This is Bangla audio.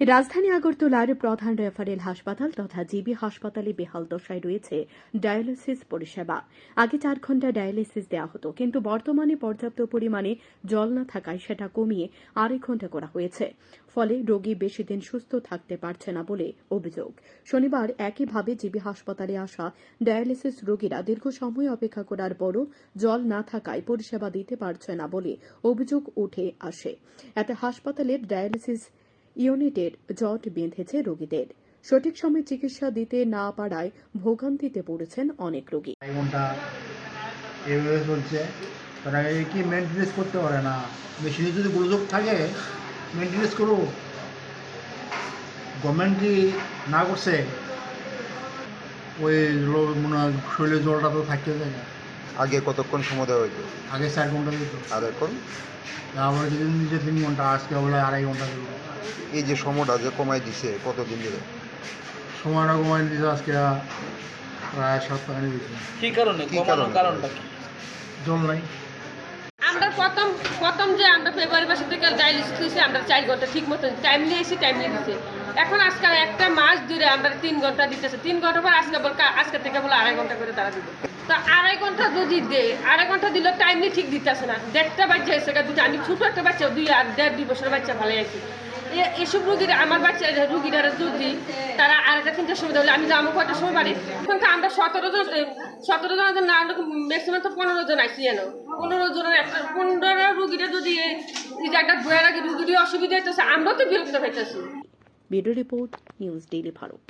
রাজধানী আগরতলার প্রধান রেফারেল হাসপাতাল তথা জিবি হাসপাতালে বেহাল দশায় রয়েছে ডায়ালিসিস পরিষেবা। আগে চার ঘণ্টা ডায়ালিসিস দেওয়া হতো, কিন্তু বর্তমানে পর্যাপ্ত পরিমাণে জল না থাকায় সেটা কমিয়ে আড়াই ঘণ্টা করা হয়েছে। ফলে রোগী বেশি দিন সুস্থ থাকতে পারছে না বলে অভিযোগ। শনিবার একইভাবে জিবি হাসপাতালে আসা ডায়ালিসিস রোগীরা দীর্ঘ সময় অপেক্ষা করার পরও জল না থাকায় পরিষেবা দিতে পারছে না বলে অভিযোগ উঠে আসে। এতে হাসপাতালের ডায়ালিসিস ইউনিটের জট বেঁধেছে রোগীদের। সঠিক সময়ে চিকিৎসা দিতে না পারায় ভোগান্তিতে পড়েছেন অনেক রোগী। আড়াই ঘণ্টা এভাবে চলছে। তারা কি মেনটেনেন্স করতে পারে না। মেশিনে যদি গোলযোগ থাকে মেনটেনেন্স করো। গভর্নমেন্ট কি না করছে। ওই মনে হয় শরীরে জলটা তো থাকতে যায় না আগে কতক্ষণ সময় দেওয়া হইতো? আগে চার ঘণ্টা দিত। আর এখন? আবার যদি নিজে তিন ঘণ্টা আজকে বলে আড়াই ঘণ্টা দিল। এই যে সময়টা যে কমাই দিছে কতদিন ধরে? সময়টা কমাই দিয়েছে আজকে প্রায় সপ্তাহ দিয়েছে কি কারণে? কি কমানোর কারণে? কারণটা কি? জল নাই। আমরা প্রথম প্রথম যে আমরা ফেব্রুয়ারি মাসে থেকে ডায়ালিসিস দিয়েছি আমরা চার ঘণ্টা ঠিক মতো টাইম নিয়েছি টাইম নিয়ে দিচ্ছে এখন আজকাল একটা মাস ধরে আমরা তিন ঘণ্টা দিতেছে। তিন ঘণ্টা পর আজকে বল আজকে থেকে বলে আড়াই ঘণ্টা করে তারা দিবে। তো আড়াই ঘণ্টা যদি দে আড়াই ঘণ্টা দিলে টাইমলি ঠিক দিতেছে না। দেড়টা বাচ্চা এসে দুটো আমি ছোটো একটা বাচ্চা দুই আর দেড় দুই বছরের বাচ্চা ভালো আছি। এসব রুগীরা, আমার বাচ্চা রুগীরা যদি তারা আড়াইটা তিনটার সময় দেবে আমি যাব কয়টার সময় বাড়ি? কিন্তু আমরা সতেরো জন সতেরো জন না ম্যাক্সিমাম তো পনেরো জন আসি যেন। পনেরো জনের একটা পনেরো রুগীরা যদি জায়গাটা বয়ে রাখি রুগীর অসুবিধা হইতেছে, আমরাও তো বিরক্ত হইতেছি। Video report, news daily Bharat.